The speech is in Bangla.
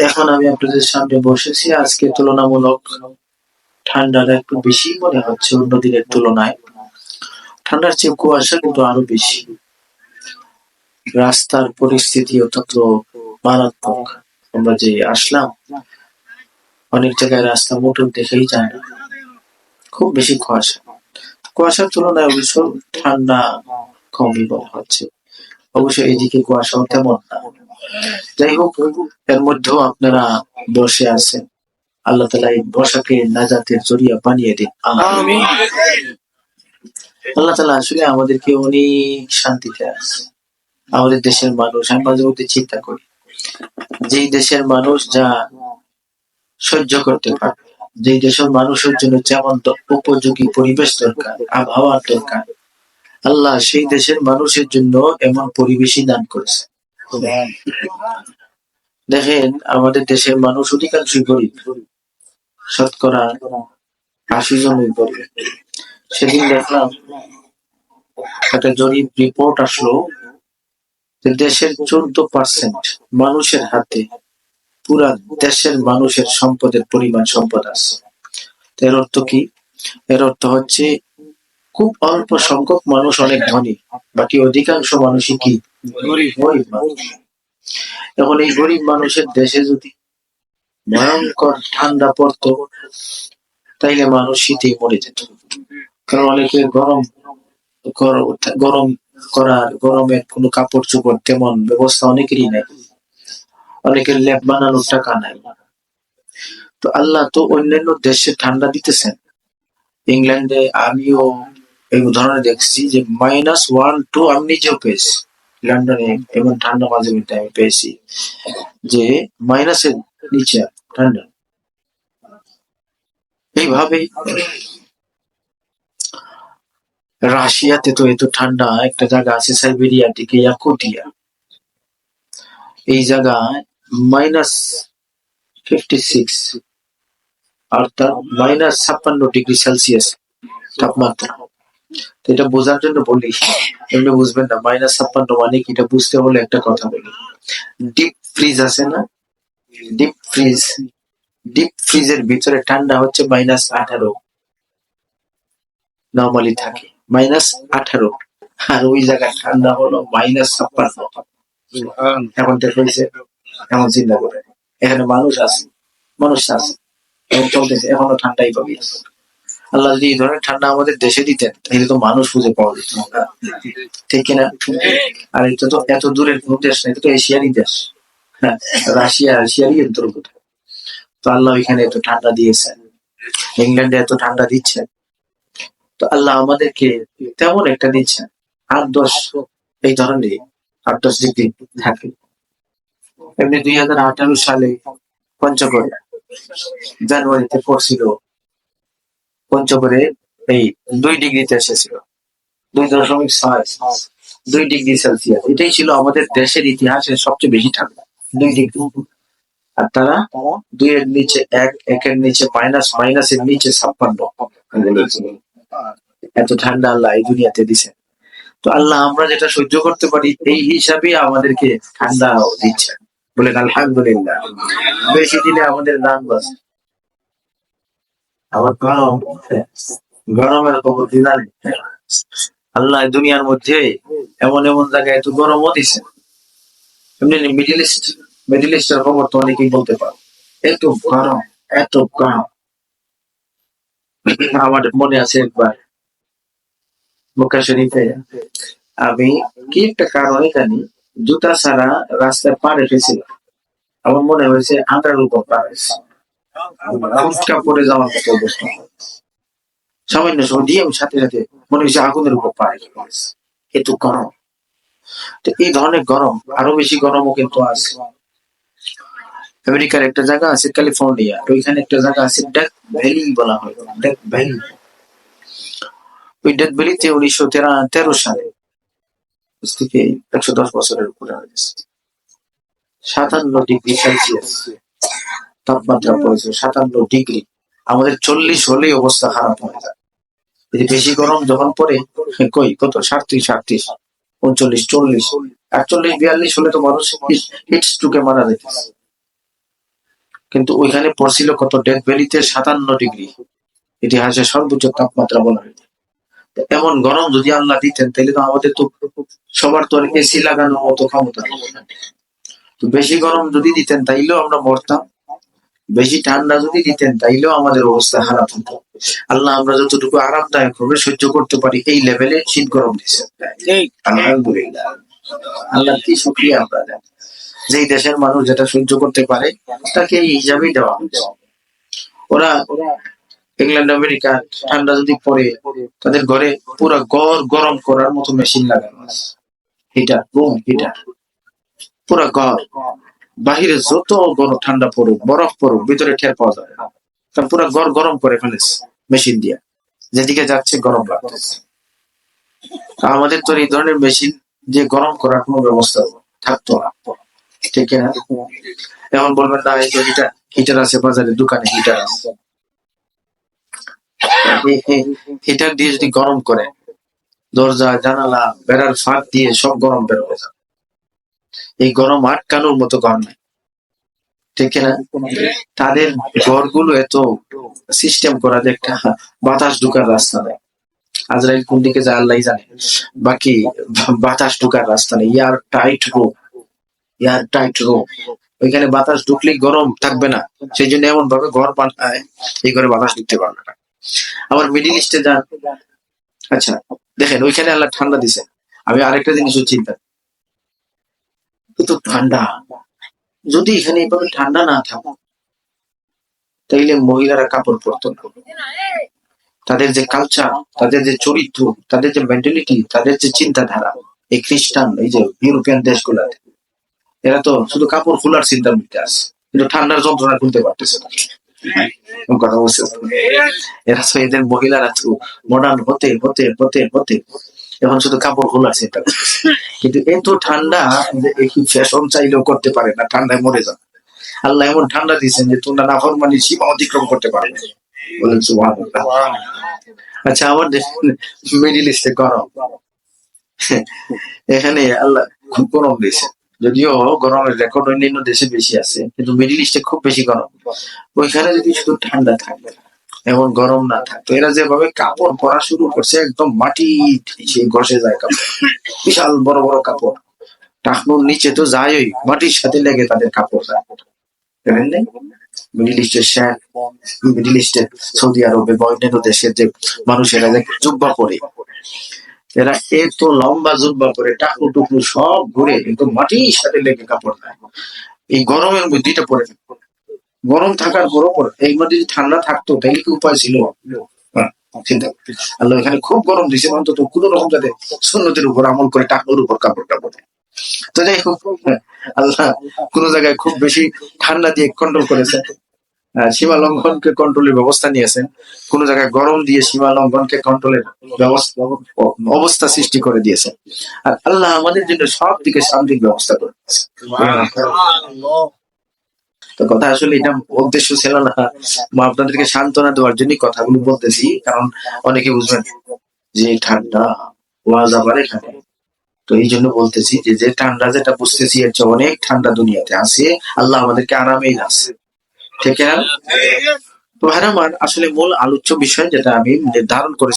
এখন আমি আপনাদের সামনে বসেছি। আজকে তুলনামূলক ঠান্ডাটা একটু বেশি মনে হচ্ছে, অন্য দিনের তুলনায়। ঠান্ডার চেয়ে কুয়াশা কিন্তু আরও বেশি। রাস্তার পরিস্থিতি অত্যন্ত মারাত্মক। আমরা যে আসলাম, অনেক জায়গায় রাস্তা মোটর দেখেই যায় না। খুব বেশি কুয়াশা। কুয়াশার তুলনায় অবশ্য ঠান্ডা কমই মনে হচ্ছে। অবশ্য এদিকে কুয়াশাও তেমন না। যাই হোক, এর মধ্যেও আপনারা বসে আছেন। আল্লাহ তালা এই বসাকে নাজাতের জরিয়া বানিয়ে দিন। আল্লাহ তালা আসলে আমাদেরকে অনেক শান্তিতে আছে। আমাদের দেশের মানুষ, আমি মাঝে মধ্যে চিন্তা করি যেই দেশের মানুষ যা সহ্য করতে পারে যেই দেশের মানুষের জন্য যেমন উপযোগী পরিবেশ দরকার আবহাওয়ার দরকার, আল্লাহ সেই দেশের মানুষের জন্য এমন পরিবেশই দান করেছে। দেখেন, আমাদের দেশের মানুষ অধিকাংশই গরিব। শতকরা আশি জনই গরিব সেদিন দেখলাম একটা জরিপ রিপোর্ট আসলো দেশের চোদ্দ পার্সেন্ট মানুষের হাতে পুরা দেশের মানুষের সম্পদের পরিমাণ সম্পদ আছে। এর অর্থ কি? এর অর্থ হচ্ছে খুব অল্প সংখ্যক মানুষ অনেক ধনী, বাকি অধিকাংশ মানুষই কি? গরিব এখন এই গরিব মানুষের দেশে যদি ভয়ঙ্কর ঠান্ডা পড়তো, তাইলে মানুষ শীতেই মরে যেত। কারণ অনেকে গরম গরম গরম করার, গরমের কোনো কাপড় চোপড় তেমন ব্যবস্থা অনেকেরই নেই। অনেকের ল্যাব বানানোর টাকা নাই। তো আল্লাহ তো অন্যান্য দেশে ঠান্ডা দিতেছেন। ইংল্যান্ডে আমিও এই উদাহরণে দেখছি যে মাইনাস ওয়ান টু আমি নিজেও পেয়েছি। লন্ডনে এমন ঠান্ডা মাঝে আমি পেয়েছি। যে মাইনাসের নিচে ঠান্ডা। এইভাবেই রাশিয়াতে তো এত ঠান্ডা, একটা জায়গা আছে সাইবেরিয়া দিকে ইয়াকুটিয়া। এই জায়গায় মাইনাস ফিফটি সিক্স অর্থাৎ মাইনাস ছাপ্পান্ন ডিগ্রি সেলসিয়াস তাপমাত্রা। এটা বোঝার জন্য বলি, এমনি বুঝবেন না মাইনাস ছাপ্পান্ন মানে কি? এটা বুঝতে হলে একটা কথা বলি। ডিপ ফ্রিজ আছে না? ডিপ ফ্রিজ ডিপ ফ্রিজের ভিতরে ঠান্ডা হচ্ছে মাইনাস আঠারো। নর্মালি থাকে। মাইনাস আঠারো। আর ওই জায়গায় ঠান্ডা হলো মাইনাস ছাপ্পান্ন। এখন দেখো হয়েছে এমন চিন্তা করে। এখানে মানুষ আছে মানুষ আছে। এখন চলতেছে, এখনও ঠান্ডাই পাবি আল্লাহ যদি এই ধরনের ঠান্ডা আমাদের দেশে দিতেন, তাহলে তো মানুষ খুঁজে পাওয়া যেত। ঠিক কিনা? আর এটা তো এত দূরের কোনো দেশ না, এটা তো এশিয়ারই দেশ। হ্যাঁ রাশিয়া, রাশিয়ারই অন্তর্গত। তো আল্লাহ এখানে এত ঠান্ডা দিয়েছেন। ইংল্যান্ডে এত ঠান্ডা দিচ্ছে তো আল্লাহ আমাদেরকে তেমন একটা দিচ্ছেন। আট দশ এই ধরনের আট দশ ডিগ্রি থাকে। এমনি দুই হাজার আঠারো সালে পঞ্চগড়ে, জানুয়ারিতে পড়ছিল। পঞ্চগড়ে এই দুই ডিগ্রিতে এসেছিল। দুই দশমিক ছয়, দুই ডিগ্রি সেলসিয়াস। এটাই ছিল আমাদের দেশের ইতিহাসের সবচেয়ে বেশি ঠান্ডা, দুই ডিগ্রি। আর তারা দুই এর নিচে এক, একের নিচে মাইনাস, মাইনাসের নিচে ছাপ্পান্ন। এত ঠান্ডা আল্লাহ এই দুনিয়াতে দিছে। তো আল্লাহ আমরা যেটা সহ্য করতে পারি, এই হিসাবে আমাদেরকে ঠান্ডা দিচ্ছে। বলেন আলহামদুলিল্লাহ। বেশি দিলে আমাদের নাম বাস আবার গরম। গরমের আল্লাহ দুনিয়ার মধ্যে এমন এমন জায়গায় এত গরমও দিছে। এমনি মিডিল ইস্ট মিডিল ইস্টের খবর তো অনেকেই বলতে পারো। এত গরম এত গরম। আমার মনে আছে একবার। মক্কা শরীফে আমি কি একটা কারণে জানি জুতা ছাড়া রাস্তায় পা রেখেছিলাম আমার মনে হয়েছে আটার উপর পা হয়েছে। ফুটকা পড়ে যাওয়ার মতো অবস্থা। সামান্য দিয়ে সাথে সাথে মনে হয়েছে আগুনের উপর পা রেখে গরম। তো এই ধরনের গরম আরও বেশি গরমও কিন্তু আছে। আমেরিকার একটা জায়গা আছে ক্যালিফোর্নিয়া। তো ওইখানে একটা জায়গা আছে ডেথ ভ্যালি বলা হয়। Death valley. ওই ডেথ ভ্যালিতে উনিশশো তেরো তেরো সালে থেকে একশো দশ বছরের উপরে হয়ে গেছে সাতান্ন ডিগ্রি সেলসিয়াস। তাপমাত্রা পড়েছে সাতান্ন ডিগ্রি। আমাদের চল্লিশ হলেই অবস্থা খারাপ হয়ে যায়। বেশি গরম যখন পড়ে, কই, কত? সাতত্রিশ আটত্রিশ উনচল্লিশ, চল্লিশ। একচল্লিশ, বিয়াল্লিশ হলে তো মানুষ হিট স্ট্রোকে মারা যেতেছে কিন্তু ওইখানে পড়ছিল কত? ডেথ ভ্যালিতে সাতান্ন ডিগ্রি। ইতিহাসে সর্বোচ্চ তাপমাত্রা বলা হয়েছে। এমন গরম যদি আল্লাহ দিতেন, তাহলে তো আমাদের তো সবার তো এসি লাগানোর মতো ক্ষমতা। বেশি গরম যদি দিতেন, তাইলেও আমরা মরতাম। বেশি ঠান্ডা যদি দিতেন তাইলেও আমাদের অবস্থা খারাপ হতো। আল্লাহ আমরা যতটুকু আরামদায়ক ভাবে সহ্য করতে পারি এই লেভেলে শীত গরম দিচ্ছে আলহামদুলিল্লাহ। আল্লাহ কি শুক্রিয়া আমরা দেন। যেই দেশের মানুষ যেটা সহ্য করতে পারে তাকে এই হিসাবেই দেওয়া হচ্ছে ওরা ইংল্যান্ড আমেরিকা ঠান্ডা যদি পড়ে তাদের ঘরে পুরো ঘর গরম করার মতো মেশিন লাগানো আছে। Heater room heater. পুরো ঘর বাহিরে যত গরম, ঠান্ডা পড়ুক, বরফ পড়ুক, ভিতরে ঠের পাওয়া যাবে না। তার পুরো ঘর গরম করে ফেলেছে মেশিন দিয়ে। যেদিকে যাচ্ছে গরম লাগতেছে। আমাদের তো এই ধরনের মেশিন যে গরম করার কোনো ব্যবস্থা থাকতো না। ঠিক না? এখন বলবেন, না, এই হিটার হিটার আছে, বাজারে দোকানে হিটার আছে। হিটার দিয়ে যদি গরম করে, দরজা, জানালা, বেড়ার ফাঁক দিয়ে সব গরম বের হয়ে যাবে। এই গরম আটকানোর মতো ঘর নাই। ঠিক না তাদের ঘরগুলো এত সিস্টেম করা যে একটা বাতাস ঢুকার রাস্তা নেই। আজরাইল কোন দিকে যায় আল্লাহ জানে। বাকি বাতাস ঢুকার রাস্তা নেই। ইয়ার টাইট রো ইয়ার টাইট রো ওইখানে বাতাস ঢুকলেই গরম থাকবে না। সেই জন্য এমন ভাবে ঘর বানায়, এই ঘরে বাতাস ঢুকতে পারবে না। আবার মিডিল ইস্টে যান আচ্ছা দেখেন, ওইখানে আল্লাহ ঠান্ডা দিছে। আমি আরেকটা জিনিসও চিন্তা তো ঠান্ডা। যদি এখানে এইভাবে ঠান্ডা না থাকো, তাইলে মহিলারা কাপড় পরতো না। তাদের যে কালচার তাদের যে চরিত্র, তাদের যে মেন্টালিটি তাদের যে চিন্তাধারা, এই খ্রিস্টান, এই যে ইউরোপিয়ান দেশগুলাতে, এরা তো শুধু কাপড় খোলার চিন্তার মধ্যে আছে, কিন্তু ঠান্ডার যন্ত্রণা খুলতে পারতেছে না। এরা তো এদের মহিলারা তো মডার্ন হতে হতে হতে হতে এখন শুধু কাপড় চিন্তা করতেছে। কিন্তু এত ঠান্ডা যে ফ্যাশন চাইলেও করতে পারে না, ঠান্ডায় মরে যাবে। আল্লাহ এমন ঠান্ডা দিয়েছেন যে তোমরা নাফরমানি সীমা অতিক্রম করতে পারবে বলেন আচ্ছা আমার মিডিল ইস্টে গরম। এখানে আল্লাহ খুব গরম দিয়েছে যদিও গরমের রেকর্ড অন্যান্য দেশে বেশি আছে, কিন্তু মিডিল ইস্টে খুব বেশি গরম। ওইখানে যদি শুধু ঠান্ডা থাকে এমন গরম না থাকতো এরা যেভাবে কাপড় পরা শুরু করছে, একদম মাটি ঘষে যায় কাপড়। বিশাল বড় বড় কাপড়। টাকনুর নিচে তো যায়ই, মাটির সাথে লেগে তাদের কাপড় সৌদি আরবে অন্যান্য দেশের যে মানুষেরা যে জুব্বা পরে, এরা এত লম্বা জুব্বা পরে টাকু টুকু সব ঘুরে কিন্তু মাটির সাথে লেগে কাপড় নেয় এই গরমের মধ্যে এটা পরে। গরম থাকার পরও পরে এই মধ্যে যদি ঠান্ডা থাকতো তাহলে কি উপায় ছিল? হ্যাঁ, চিন্তা আল্লাহ এখানে খুব গরম দিছে অন্তত কোন রকম যাতে সুন্নতের উপর আমল করে টাকুর উপর কাপড়টা পরে। তো যাই হোক হ্যাঁ, আল্লাহ কোন জায়গায় খুব বেশি ঠান্ডা দিয়ে কন্ট্রোল করেছে। আহ, সীমা লঙ্ঘনকে কন্ট্রোলের ব্যবস্থা নিয়েছেন। কোন জায়গায় গরম দিয়ে সীমা লঙ্ঘনকে কন্ট্রোলের ব্যবস্থা অবস্থা সৃষ্টি করে দিয়েছেন। আর আল্লাহ আমাদের জন্য সব দিকে শান্তির ব্যবস্থা করে। তো কথা আসলে এটা উদ্দেশ্য ছিল না। বা আপনাদেরকে সান্ত্বনা দেওয়ার জন্য কথাগুলো বলতেছি, কারণ অনেকে বুঝবেন যে ঠান্ডা, ওয়াজ আবার এখানে। তো এই জন্য বলতেছি যে যে ঠান্ডা যেটা বুঝতেছি, এর চেয়ে অনেক ঠান্ডা দুনিয়াতে আছে। আল্লাহ আমাদেরকে আরামেই আছে ঠিক আছে? তো ভাইরা আসলে মূল আলোচ্য বিষয় যেটা আমি নির্ধারণ করেছি